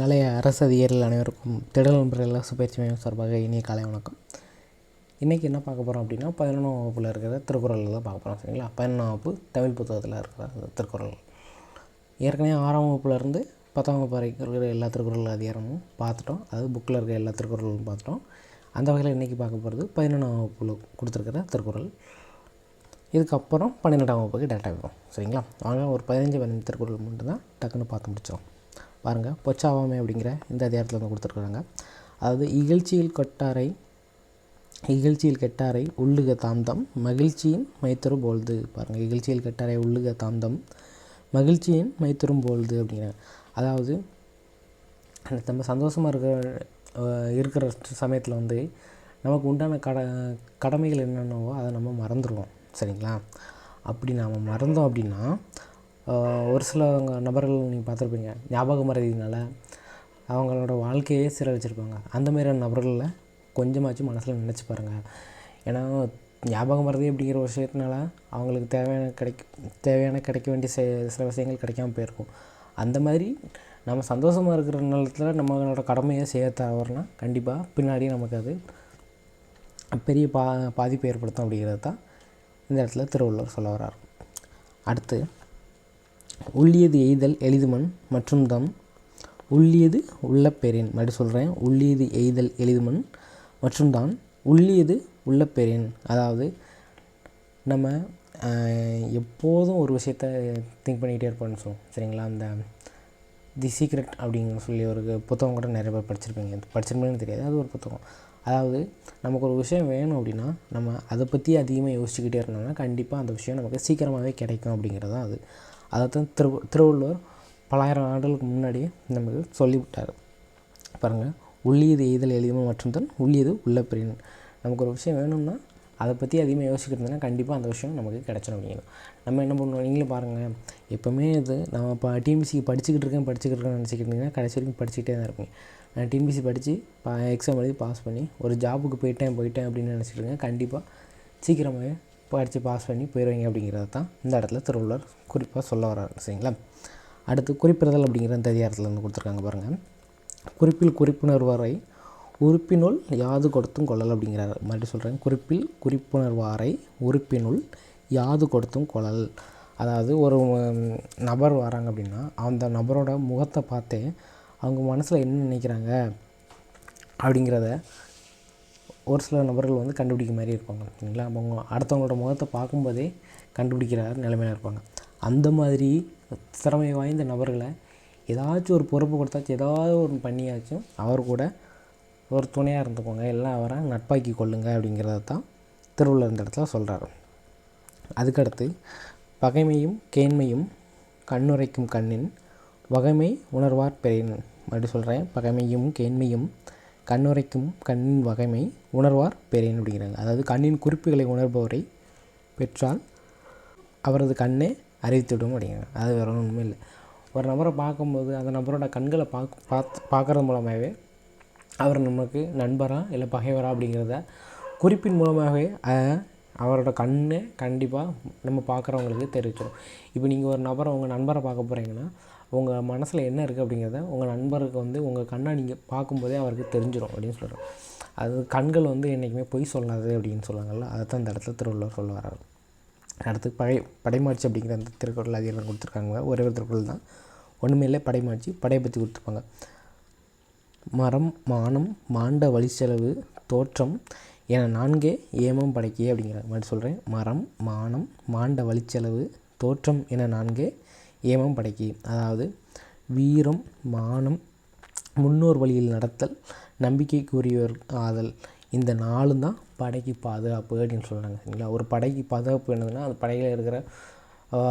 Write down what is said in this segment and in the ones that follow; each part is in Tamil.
நிலைய அரசு அதிகாரிகள் அனைவருக்கும் திடல் நண்பர்கள் இலவச மையம் சார்பாக இனிய காலை வணக்கம். இன்றைக்கி என்ன பார்க்க போகிறோம் அப்படின்னா பதினொன்றாம் வகுப்பில் இருக்கிற திருக்குறள் தான் பார்க்க போகிறோம் சரிங்களா? பதினொன்றாம் வகுப்பு தமிழ் புத்தகத்தில் இருக்கிற திருக்குறள். ஏற்கனவே ஆறாம் வகுப்புலேருந்து பத்தாம் வகுப்பு வரைக்கும் இருக்கிற எல்லா திருக்குறள் அதிகாரமும் பார்த்துட்டோம். அதாவது புக்கில் இருக்கிற எல்லா திருக்குறளும் பார்த்துட்டோம். அந்த வகையில் இன்றைக்கி பார்க்க போகிறது பதினொன்றாம் வகுப்பில் கொடுத்துருக்கிற திருக்குறள். இதுக்கப்புறம் பன்னிரெண்டாம் வகுப்புக்கு டேட்டா வைப்போம் சரிங்களா? வாங்க ஒரு பதினஞ்சு பதினஞ்சு திருக்குறள் மட்டும்தான் டக்குன்னு பார்த்து முடிச்சிடும் பாருங்கள் பொச்சாவாமை அப்படிங்கிற இந்த அதிகாரத்தில் வந்து கொடுத்துருக்குறாங்க. அதாவது இகழ்ச்சியில் கொட்டாரை இகழ்ச்சியில் கெட்டாரை உள்ளுக தாந்தம் மகிழ்ச்சியின் மைத்தரும் போல்து. பாருங்கள் இகழ்ச்சியில் கெட்டாரை உள்ளுக தாந்தம் மகிழ்ச்சியின் மைத்தரும் போல்து அப்படிங்கிறாங்க. அதாவது நம்ம சந்தோஷமாக இருக்கிற இருக்கிற சமயத்தில் வந்து நமக்கு உண்டான கட கடமைகள் என்னென்னவோ அதை நம்ம மறந்துடுவோம் சரிங்களா? அப்படி நாம் மறந்தோம் அப்படின்னா ஒரு சில நபர்கள் நீங்கள் பார்த்துருப்பீங்க ஞாபக மறதியினால் அவங்களோட வாழ்க்கையே சீரழிச்சிருப்பாங்க. அந்த மாதிரியான நபர்களில் கொஞ்சமாச்சும் மனசில் நினச்சி பாருங்கள் ஏன்னா ஞாபக மறதி அப்படிங்கிற ஒரு விஷயத்தினால அவங்களுக்கு தேவையான கிடைக்க தேவையான கிடைக்க வேண்டிய சில விஷயங்கள் கிடைக்காம போயிருக்கும். அந்த மாதிரி நம்ம சந்தோஷமாக இருக்கிற நிலத்தில் நம்மளோட கடமையை செய்ய தவறுனா கண்டிப்பாக பின்னாடி நமக்கு அது பெரிய பா பாதிப்பை ஏற்படுத்தும் அப்படிங்கிறது தான் இந்த இடத்துல திருவள்ளுவர் சொல்ல வர்றார். அடுத்து உள்ளியது எய்தல் எளிதுமன் மற்றும் தம் உள்ளியது உள்ள பெறேன் மறுபடி சொல்கிறேன் உள்ளியது எய்தல் எளிதுமன் மற்றும் தான் உள்ளியது உள்ள அதாவது நம்ம எப்போதும் ஒரு விஷயத்த திங்க் பண்ணிக்கிட்டே இருப்போம்னு சொல்லுவோம். சரிங்களா? அந்த தி சீக்ரெட் அப்படின்னு சொல்லி ஒரு புத்தகம் கூட நிறைய பேர் படிச்சிருப்பீங்க. படிச்சிருப்பீங்கன்னு தெரியாது. அது ஒரு புத்தகம். அதாவது நமக்கு ஒரு விஷயம் வேணும் அப்படின்னா நம்ம அதை பற்றி அதிகமாக யோசிச்சுக்கிட்டே இருந்தோம்னா கண்டிப்பாக அந்த விஷயம் நமக்கு சீக்கிரமாகவே கிடைக்கும் அப்படிங்கிறது தான் அது. அதைத்தான் திரு திருவள்ளுவர் பலாயிரம் ஆண்டுகளுக்கு முன்னாடியே நமக்கு சொல்லிவிட்டார். பாருங்கள் உள்ளியது எய்தல் எளிதுமை மற்றும் தான் உள்ளியது உள்ள பிரின் நமக்கு ஒரு விஷயம் வேணும்னா அதை பற்றி அதிகமாக யோசிக்கிறதுனா கண்டிப்பாக அந்த விஷயம் நமக்கு கிடச்சிடும் அப்படிங்கிறது நம்ம என்ன பண்ணுவோம்? நீங்களும் பாருங்கள் எப்போவுமே இது நம்ம இப்போ டிஎம்பிசி படிச்சுக்கிட்டு இருக்கேன் படிச்சுக்கிட்டு இருக்கேன்னு நினச்சிக்கிட்டு இருந்தீங்கன்னா கடைசி வரைக்கும் படிச்சுக்கிட்டே தான் இருப்பீங்க. நான் டிஎம்பிசி படித்து பா எக்ஸாம் எழுதி பாஸ் பண்ணி ஒரு ஜாபுக்கு போயிட்டேன் போயிட்டேன் அப்படின்னு நினச்சிட்டு இருக்கேன் கண்டிப்பாக சீக்கிரமாகவே படித்து பாஸ் பண்ணி போயிடுவீங்க அப்படிங்கிறது தான் இந்த இடத்துல திருவள்ளுவர் குறிப்பாக சொல்ல வர்றாரு. சரிங்களா? அடுத்து குறிப்பிடுதல் அப்படிங்கிற இந்த அதிகாரத்தில் வந்து கொடுத்துருக்காங்க பாருங்கள் குறிப்பில் குறிப்புணர்வாரை உறுப்பினுள் யாது கொடுத்தும் கொள்ளல் அப்படிங்கிறார். மறுபடியும் சொல்கிறேன் குறிப்பில் குறிப்புணர்வாரை உறுப்பினுள் யாது கொடுத்தும் கொள்ளல். அதாவது ஒரு நபர் வராங்க அப்படின்னா அந்த நபரோட முகத்தை பார்த்தே அவங்க மனசில் என்ன நினைக்கிறாங்க அப்படிங்கிறத ஒரு சில நபர்கள் வந்து கண்டுபிடிக்க மாதிரி இருப்பாங்க சரிங்களா? அவங்க அடுத்தவங்களோட முகத்தை பார்க்கும்போதே கண்டுபிடிக்கிற நிலைமையில இருப்பாங்க. அந்த மாதிரி திறமை வாய்ந்த நபர்களை ஏதாச்சும் ஒரு பொறுப்பு கொடுத்தாச்சும் ஏதாவது ஒரு பண்ணியாச்சும் அவர் கூட ஒரு துணையாக இருந்துக்கோங்க. எல்லாம் அவரை நட்பாக்கி கொள்ளுங்க அப்படிங்கிறத தான் திருவள்ளுவர் இந்த இடத்துல சொல்கிறாரு அதுக்கடுத்து பகைமையும் கேண்மையும் கண்ணுரைக்கும் கண்ணின் வகைமை உணர்வார் பெரியன் அப்படி சொல்கிறேன் பகைமையும் கேண்மையும் கண்ணுரைக்கும் கண்ணின் வகைமை உணர்வார் பெரியன் அப்படிங்கிறாங்க. அதாவது கண்ணின் குறிப்புகளை உணர்பவரை பெற்றால் அவரது கண்ணே அறிவித்துவிடும் அப்படிங்கிறாங்க. அது வேற ஒன்றுமே இல்லை. ஒரு நபரை பார்க்கும்போது அந்த நபரோட கண்களை பார்க்க பார்த்து பார்க்குறது மூலமாகவே அவர் நமக்கு நண்பரா இல்லை பகைவரா அப்படிங்கிறத குறிப்பின் மூலமாகவே அவரோட கண்ணை கண்டிப்பாக நம்ம பார்க்குறவங்களுக்கு தெரிவிச்சிடும் இப்போ நீங்கள் ஒரு நபரை உங்கள் நண்பரை பார்க்க போகிறீங்கன்னா உங்கள் மனசில் என்ன இருக்குது அப்படிங்கிறத உங்கள் நண்பருக்கு வந்து உங்கள் கண்ணை நீங்கள் பார்க்கும்போதே அவருக்கு தெரிஞ்சிடும் அப்படின்னு சொல்கிறார் அது கண்கள் வந்து என்றைக்குமே பொய் சொல்லாது அப்படின்னு சொல்லுவாங்கள்ல அதை தான் இந்த இடத்துல திருவள்ளுவர் சொல்ல வர்றாரு. அடுத்து படை படைமாட்சி அப்படிங்கிற அந்த திருக்குறள் அதிகாரம் கொடுத்துருக்காங்க. ஒரே ஒரு திருக்குறள் தான். ஒன்றுமே இல்லை படைமாட்சி படையை பற்றி கொடுத்துருப்பாங்க. மரம் மானம் மாண்ட வழிச்செலவு தோற்றம் என நான்கே ஏமம் படைக்கே அப்படிங்கிற மாதிரி சொல்கிறேன் மரம் மானம் மாண்ட வழிச்செலவு தோற்றம் என நான்கே ஏமம் படைக்கி. அதாவது வீரம் மானம் முன்னோர் வழியில் நடத்தல் நம்பிக்கைக்குரியவர் ஆதல் இந்த நாலும் தான் படைக்கு பாதுகாப்பு அப்படின்னு சொல்கிறாங்க சரிங்களா? ஒரு படைக்கு பாதுகாப்பு என்னதுன்னா அந்த படையில் இருக்கிற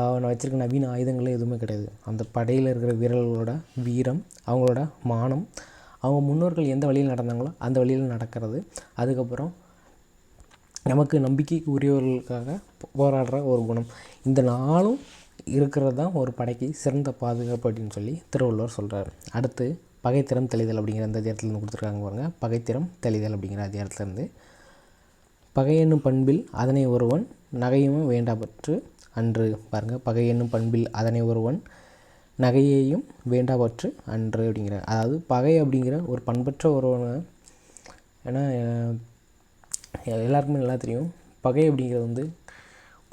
அவனை வச்சுருக்க நவீன ஆயுதங்களே எதுவுமே கிடையாது. அந்த படையில் இருக்கிற வீரர்களோட வீரம் அவங்களோட மானம் அவங்க முன்னோர்கள் எந்த வழியில் நடந்தாங்களோ அந்த வழியில் நடக்கிறது. அதுக்கப்புறம் நமக்கு நம்பிக்கைக்கு உரியவர்களுக்காக போராடுற ஒரு குணம். இந்த நாளும் இருக்கிறது தான் ஒரு படைக்கு சிறந்த பாதுகாப்பு அப்படின்னு சொல்லி திருவள்ளுவர் சொல்கிறார் அடுத்து பகைத்திறம் தெளிதல் அப்படிங்கிற அந்த அதிகாரத்துலேருந்து கொடுத்துருக்காங்க பாருங்க. பகைத்திறம் தெளிதல் அப்படிங்கிற அதிகாரத்துலேருந்து பகை என்னும் பண்பில் அதனை ஒருவன் நகையுமே வேண்டாபற்று அன்று. பாருங்கள் பகை என்னும் பண்பில் அதனை ஒருவன் நகையையும் வேண்டாபற்று அன்று அப்படிங்கிற. அதாவது பகை அப்படிங்கிற ஒரு பண்பற்ற ஒருவனை ஏன்னா எல்லாருக்குமே நல்லா தெரியும். பகை அப்படிங்கிறது வந்து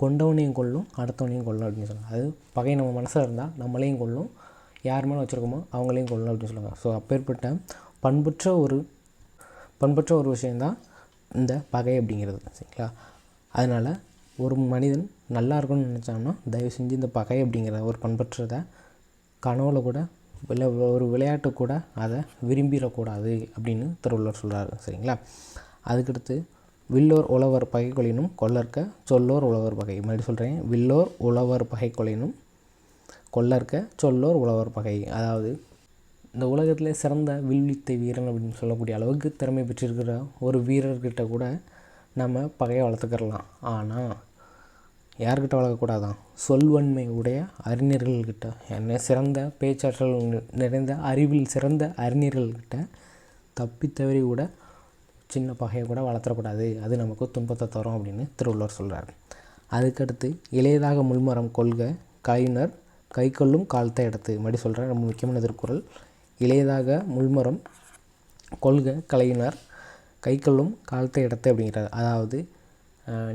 கொண்டவனையும் கொள்ளும் அடுத்தவனையும் கொள்ளும் அப்படின்னு சொல்லுவாங்க. அது பகை நம்ம மனசில் இருந்தால் நம்மளையும் கொள்ளும் யார் மேலே வச்சுருக்கோமோ அவங்களையும் கொள்ளும் அப்படின்னு சொல்லுவாங்க. ஸோ அப்பேற்பட்ட பண்பற்ற ஒரு பண்பற்ற ஒரு விஷயந்தான் இந்த பகை அப்படிங்கிறது சரிங்களா? அதனால் ஒரு மனிதன் நல்லா இருக்கணும்னு நினச்சாங்கன்னா தயவு செஞ்சு இந்த பகை அப்படிங்கிற ஒரு பண்பற்றதை கனவுல கூட விளை ஒரு விளையாட்டு கூட அதை விரும்பிடக்கூடாது அப்படின்னு திருவள்ளுவர் சொல்கிறாரு சரிங்களா? அதுக்கடுத்து வில்லோர் உழவர் பகை கொலினும் கொல்லற்க சொல்லோர் உழவர் பகை. மறுபடியும் சொல்கிறேன் வில்லோர் உழவர் பகை கொலினும் கொல்லற்க சொல்லோர் உழவர் பகை. அதாவது இந்த உலகத்திலே சிறந்த வில்வித்தை வீரன் அப்படின்னு சொல்லக்கூடிய அளவுக்கு திறமை பெற்றிருக்கிற ஒரு வீரர்கிட்ட கூட நம்ம பகையை வளர்த்துக்கிறலாம். ஆனால் யார்கிட்ட வளர்க்கக்கூடாதான்? சொல்வன்மை உடைய அறிஞர்கள்கிட்ட என்ன சிறந்த பேச்சாற்றல் நிறைந்த அறிவில் சிறந்த அறிஞர்கள்கிட்ட தப்பி தவறி கூட சின்ன பகையை கூட வளர்த்துறக்கூடாது. அது நமக்கு துன்பத்தை தரும் அப்படின்னு திருவள்ளுவர் சொல்கிறார் அதுக்கடுத்து இளையதாக முள்மரம் கொள்க கையினர் கை கொள்ளும் காலத்தை எடுத்து. மறுபடி சொல்கிறார் ரொம்ப முக்கியமான திருக்குறள். இளையதாக முள்மரம் கொள்க கலையினர் கை கொள்ளும் காலத்தை இடத்து அப்படிங்கிறது அதாவது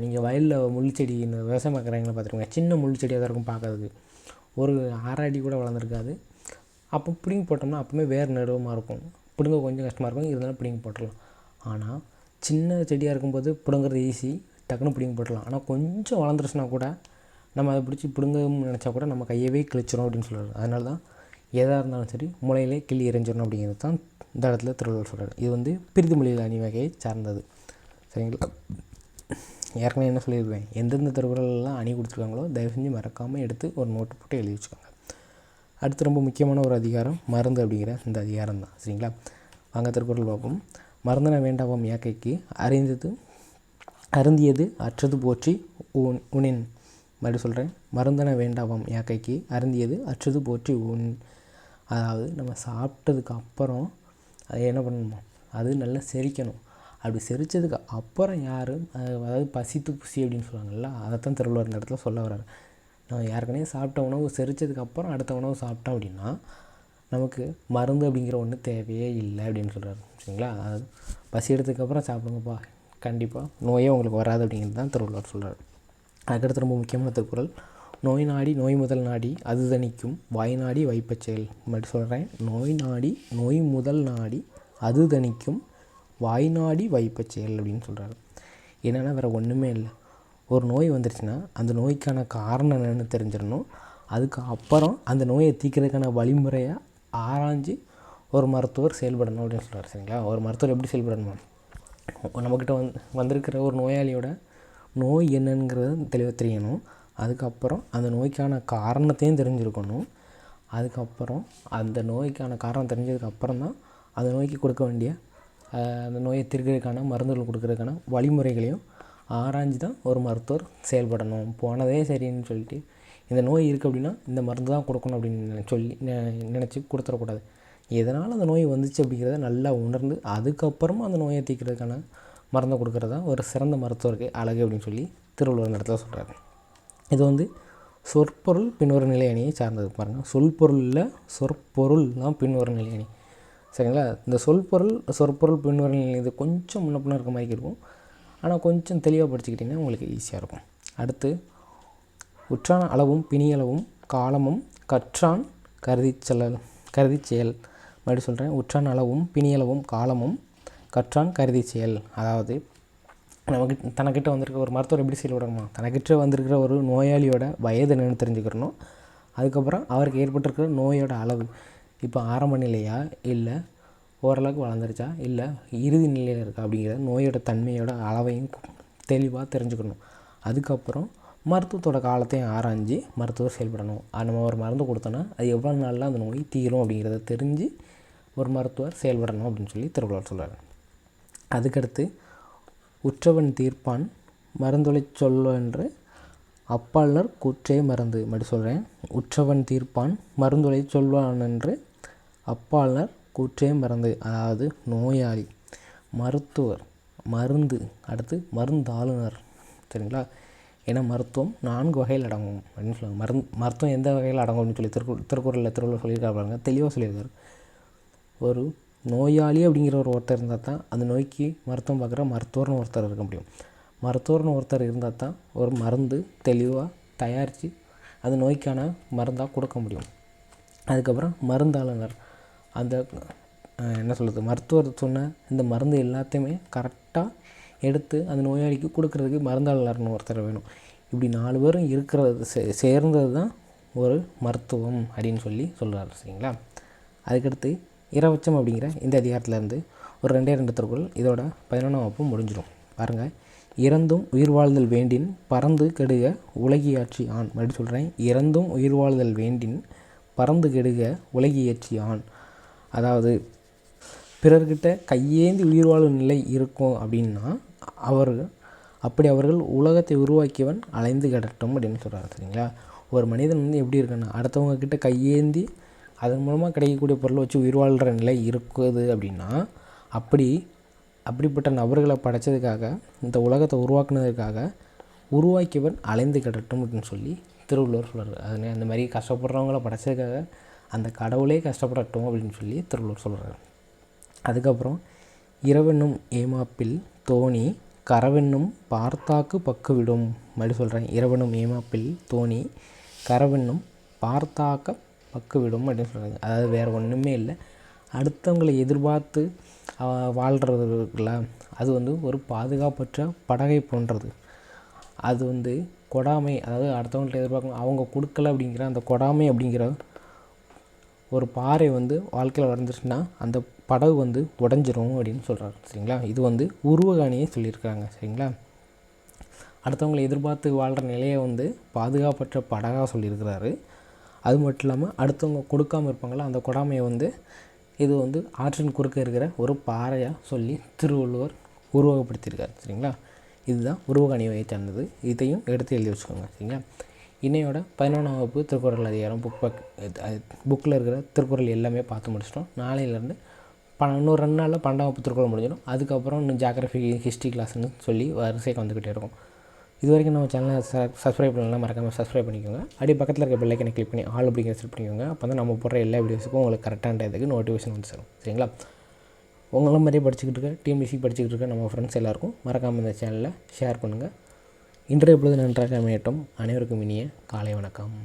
நீங்கள் வயலில் முள் செடி இந்த விவசாயம் பார்க்குறாங்களா பார்த்துருக்கீங்க சின்ன முள் செடியாக தான் இருக்கும் பார்க்கறதுக்கு ஒரு அரை அடி கூட வளர்ந்துருக்காது. அப்போ பிடிங்கி போட்டோம்னா அப்போவுமே வேறு நடுவமாக இருக்கும். பிடுங்க கொஞ்சம் கஷ்டமாக இருக்கும். இருந்தாலும் பிடுங்கி போட்டுடலாம் ஆனால் சின்ன செடியாக இருக்கும்போது பிடுங்குறது ஈஸி டக்குன்னு பிடிங்க போட்டுடலாம். ஆனால் கொஞ்சம் வளர்ந்துருச்சுன்னா கூட நம்ம அதை பிடிச்சி பிடுங்கணும்னு நினச்சா கூட நம்ம கையவே கிழிச்சிடும் அப்படின்னு சொல்கிறாரு அதனால தான் எதாக இருந்தாலும் சரி முளையிலே கிள்ளி எறிஞ்சிடணும் அப்படிங்கிறது தான் இந்த இடத்துல திருவள்ளுவர் சொல்கிறார் இது வந்து பிரிது மொழியில் அணி வகையை சார்ந்தது. சரிங்களா? ஏற்கனவே என்ன சொல்லியிருப்பேன் எந்தெந்த திருக்குறள்லாம் அணி கொடுத்துருக்காங்களோ தயவு செஞ்சு மறக்காமல் எடுத்து ஒரு நோட்டு போட்டு எழுதி வச்சுக்கோங்க. அடுத்து ரொம்ப முக்கியமான ஒரு அதிகாரம் மருந்து அப்படிங்கிற இந்த அதிகாரம் தான். சரிங்களா? வாங்க திருக்குறள் பார்ப்போம். மறந்தன வேண்டாவாம் யாக்கைக்கு? அறிந்தது அருந்தியது அற்றது போற்றி உன் உனின். மறுபடியும் சொல்கிறேன் மருந்தன வேண்டாவாம் யாக்கைக்கு? அருந்தியது அற்றது போற்றி உன். அதாவது நம்ம சாப்பிட்டதுக்கு அப்புறம் அதை என்ன பண்ணணுமா அது நல்லா செரிக்கணும். அப்படி செரித்ததுக்கு அப்புறம் யாரும் அதாவது பசித்து புசி அப்படின்னு சொல்லுவாங்கல்ல அதைத்தான் திருவள்ளுவர் இந்த இடத்துல சொல்ல வர்றாரு. நம்ம ஏற்கனவே சாப்பிட்ட உணவு செரித்ததுக்கு அப்புறம் அடுத்த உணவு சாப்பிட்டோம் அப்படின்னா நமக்கு மருந்து அப்படிங்கிற ஒன்று தேவையே இல்லை அப்படின்னு சொல்கிறாரு சரிங்களா? அதாவது பசி எடுத்ததுக்கப்புறம் சாப்பிடுங்கப்பா. கண்டிப்பாக நோயே உங்களுக்கு வராது அப்படிங்கிறது தான் திருவள்ளுவர் சொல்கிறார் அதுக்கடுத்து ரொம்ப முக்கியமான திருக்குறள். நோய் நாடி நோய் முதல் நாடி அது தணிக்கும் வாய் நாடி வைப்பச் செயல். சொல்கிறேன் நோய் நாடி நோய் முதல் நாடி அது தணிக்கும் வாய் நாடி வைப்பச் செயல் அப்படின்னு சொல்கிறாரு என்னென்னா வேறு ஒன்றுமே இல்லை. ஒரு நோய் வந்துருச்சுன்னா அந்த நோய்க்கான காரணம் என்னென்னு தெரிஞ்சிடணும். அதுக்கு அப்புறம் அந்த நோயை தீக்கிறதுக்கான வழிமுறையை ஆராய்ஞ்சு ஒரு மருத்துவர் செயல்படணும் அப்படின்னு சொல்கிறார் சரிங்களா? ஒரு மருத்துவர் எப்படி செயல்படணும்? நம்மக்கிட்ட வந் வந்திருக்கிற ஒரு நோயாளியோட நோய் என்னங்கிறது தெளிவாக தெரியணும். அதுக்கப்புறம் அந்த நோய்க்கான காரணத்தையும் தெரிஞ்சுருக்கணும். அதுக்கப்புறம் அந்த நோய்க்கான காரணம் தெரிஞ்சதுக்கப்புறம் தான் அந்த நோய்க்கு கொடுக்க வேண்டிய அந்த நோயை தீர்க்கிறதுக்கான மருந்துகள் கொடுக்கறதுக்கான வழிமுறைகளையும் ஆராய்ஞ்சு தான் ஒரு மருத்துவர் செயல்படணும். போனதே சரின்னு சொல்லிட்டு இந்த நோய் இருக்குது அப்படின்னா இந்த மருந்து தான் கொடுக்கணும் அப்படின்னு சொல்லி நினச்சி கொடுத்துடக்கூடாது. எதனால் அந்த நோய் வந்துச்சு அப்படிங்கிறத நல்லா உணர்ந்து அதுக்கப்புறமா அந்த நோயை தீர்க்கிறதுக்கான மருந்தை கொடுக்குறதா ஒரு சிறந்த மருத்துவருக்கு அழகு அப்படின்னு சொல்லி திருவள்ளுவர் இந்த இடத்துல சொல்கிறாரு இது வந்து சொற்பொருள் பின்வரும் நிலை அணியை சார்ந்தது. பாருங்கள் சொல்பொருளில் சொற்பொருள் தான் பின்வரும் நிலை அணி. சரிங்களா? இந்த சொல்பொருள் சொற்பொருள் பின்வரும் நிலை இது கொஞ்சம் முன்ன பின்ன இருக்க மாதிரி இருக்கும். ஆனால் கொஞ்சம் தெளிவாக படிச்சுக்கிட்டிங்கன்னா உங்களுக்கு ஈஸியாக இருக்கும். அடுத்து உற்றான் அளவும் பிணியளவும் காலமும் கற்றான் கருதி செல்லல் கருதி செயல். மறுபடியும் சொல்கிறேன் உற்றான் அளவும் பிணியளவும் காலமும் கற்றான் கருதி செயல். அதாவது நமக்கு தனக்கிட்ட வந்திருக்க ஒரு மருத்துவர் எப்படி செயல்படணுமா தனக்கிட்ட வந்திருக்கிற ஒரு நோயாளியோட வயது என்னென்னு தெரிஞ்சுக்கிறணும். அதுக்கப்புறம் அவருக்கு ஏற்பட்டிருக்கிற நோயோட அளவு. இப்போ ஆரம்ப நிலையா இல்லை ஓரளவுக்கு வளர்ந்துருச்சா? இல்லை இறுதி நிலையில் இருக்கா அப்படிங்கிற நோயோட தன்மையோட அளவையும் தெளிவாக தெரிஞ்சுக்கணும். அதுக்கப்புறம் மருத்துவத்தோட காலத்தையும் ஆராய்ஞ்சு மருத்துவர் செயல்படணும். அது நம்ம ஒரு மருந்து கொடுத்தோன்னா அது எவ்வளோ நாளில் அந்த நோய் தீரும் அப்படிங்கிறத தெரிஞ்சு ஒரு மருத்துவர் செயல்படணும் அப்படின்னு சொல்லி திருவள்ளுவர் சொல்கிறார் அதுக்கடுத்து உற்றவன் தீர்ப்பான் மருந்தொலைச் சொல்லென்று அப்பாளர் கூற்றே மருந்து மட்டும் சொல்கிறேன் உற்றவன் தீர்ப்பான் மருந்துளை சொல்வான் என்று அப்பாளர் கூற்றே மருந்து அதாவது நோயாளி மருத்துவர் மருந்து அடுத்து மருந்தாளுநர். சரிங்களா? ஏன்னா மருத்துவம் நான்கு வகையில் அடங்கும். அப்படின்னு சொல்லுவாங்க. மருந்து மருத்துவம் எந்த வகையில் அடங்கும் அப்படின்னு சொல்லி திருக்குறள் திருக்குறளில் திருவள்ளுவர் சொல்லியிருக்காரு பாருங்க. தெளிவாக சொல்லியிருக்காரு. ஒரு நோயாளி அப்படிங்கிற ஒரு ஒருத்தர் இருந்தால் தான் அந்த நோய்க்கு மருத்துவம் பார்க்குற மருத்துவர்னு ஒருத்தர் இருக்க முடியும். மருத்துவர்னு ஒருத்தர் இருந்தால் தான் ஒரு மருந்து தெளிவாக தயாரித்து அந்த நோய்க்கான மருந்தாக கொடுக்க முடியும். அதுக்கப்புறம் மருந்தாளுநர். அந்த என்ன சொல்கிறது மருத்துவர் சொன்ன இந்த மருந்து எல்லாத்தையுமே கரெக்டாக எடுத்து அந்த நோயாளிக்கு கொடுக்கறதுக்கு மருந்தாளர்னு ஒருத்தர் வேணும். இப்படி நாலு பேரும் இருக்கிறது சே சேர்ந்தது தான் ஒரு மருத்துவம் அப்படின்னு சொல்லி சொல்கிறாரு சரிங்களா? அதுக்கடுத்து இரவச்சம் அப்படிங்கிற இந்த அதிகாரத்துலேருந்து ஒரு ரெண்டே ரெண்டு திருக்குறள் இதோட பதினொன்றாம் வகுப்பு முடிஞ்சிடும். பாருங்கள் இறந்தும் உயிர் வாழ்தல் வேண்டின் பறந்து கெடுக உலகியாட்சி ஆண் மறுபடியும் சொல்கிறேன் இறந்தும் உயிர் வாழ்தல் வேண்டின் பறந்து கெடுக உலகியாட்சி ஆண் அதாவது பிறர்கிட்ட கையேந்தி உயிர் வாழும் நிலை இருக்கும் அப்படின்னா அவர் அப்படி அவர்கள் உலகத்தை உருவாக்கியவன் அலைந்து கிடட்டும் அப்படின்னு சொல்கிறாரு சரிங்களா? ஒரு மனிதன் வந்து எப்படி இருக்கான்னா அடுத்தவங்கக்கிட்ட கையேந்தி அதன் மூலமாக கிடைக்கக்கூடிய பொருளை வச்சு உயிர் வாழ்கிற நிலை இருக்குது அப்படின்னா அப்படி அப்படிப்பட்ட நபர்களை படைச்சதுக்காக இந்த உலகத்தை உருவாக்குனதுக்காக உருவாக்கியவன் அலைந்து கிடட்டும் அப்படின்னு சொல்லி திருவள்ளுவர் சொல்கிறார் அதனால் அந்த மாதிரி கஷ்டப்படுறவங்கள படைச்சதுக்காக அந்த கடவுளே கஷ்டப்படட்டும் அப்படின்னு சொல்லி திருவள்ளுவர் சொல்கிறார் அதுக்கப்புறம் இரவென்னும் ஏமாப்பில் தோணி கரவென்னும் பார்த்தாக்கு பக்குவிடும் மறுபடி சொல்கிறேன் இரவென்னும் ஏமாப்பில் தோணி கரவென்னும் பார்த்தாக்க பக்குவிடும் அப்படின்னு சொல்கிறாங்க அதாவது வேறு ஒன்றுமே இல்லை. அடுத்தவங்களை எதிர்பார்த்து அஹ், இருக்குல்ல அது வந்து ஒரு பாதுகாப்பற்ற படகை போன்றது. அது வந்து கொடாமை அதாவது அடுத்தவங்கள்ட்ட எதிர்பார்க்கணும். அவங்க கொடுக்கல அப்படிங்கிற அந்த கொடாமை அப்படிங்கிற ஒரு பாறை வந்து வாழ்க்கையில் வரைஞ்சிருச்சுன்னா அந்த படகு வந்து உடஞ்சிரும் அப்படின்னு சொல்கிறாரு சரிங்களா? இது வந்து உருவகாணியே சொல்லியிருக்காங்க சரிங்களா? அடுத்தவங்களை எதிர்பார்த்து வாழ்கிற நிலையை வந்து பாதுகாப்பற்ற படகாக சொல்லியிருக்கிறாரு. அது மட்டும் இல்லாமல் அடுத்தவங்க கொடுக்காமல் இருப்பாங்களா அந்த கொடாமையை வந்து இது வந்து ஆற்றின் குறுக்க இருக்கிற ஒரு பாறையாக சொல்லி திருவள்ளுவர் உருவகப்படுத்தியிருக்கார் சரிங்களா? இதுதான் உருவகாணி வகையை சார்ந்தது. இதையும் எடுத்து எழுதி வச்சுக்கோங்க சரிங்களா? இன்னையோட பதினொன்றாம் வகுப்பு திருக்குறள் அதிகாரம் புக் புக்கில் இருக்கிற திருக்குறள் எல்லாமே பார்த்து முடிச்சிட்டோம். நாளையிலேருந்து ப இன்னும் ரெண்டு நாளில் பன்னெண்டாம் வகுப்பு திருக்குறள் முடிஞ்சிடும். அதுக்கப்புறம் இன்னும் ஜாகிரஃபி ஹிஸ்ட்ரி கிளாஸ்னு சொல்லி வரிசைக்கு வந்துக்கிட்டே இருக்கும். இது வரைக்கும் நம்ம சேனலை ச சப்ஸ்கிரைப் பண்ணலாம் மறக்காமல் சப்ஸ்கிரைப் பண்ணிக்கோங்க. அப்படியே பக்கத்தில் இருக்க பெல்லைக்கனை கிளிக் பண்ணி ஆல் அப்படிங்கிற செட் பண்ணிக்கோங்க. அப்போ தான் நம்ம போடுற எல்லா வீடியோஸுக்கும் உங்களுக்கு கரெக்டான இதுக்கு நோட்டிஃபிகேஷன் வந்து சேரும். சரிங்களா? உங்களை மாதிரியே படிச்சுக்கிட்டு இருக்க டிஎம்பிசி படிச்சுக்கிட்டு இருக்க நம்ம ஃப்ரெண்ட்ஸ் எல்லாருக்கும் மறக்காமல் இந்த சேனலில் ஷேர் பண்ணுங்கள் இன்றைய பொழுது நன்றாக அமையட்டும். அனைவருக்கும் இனிய காலை வணக்கம்.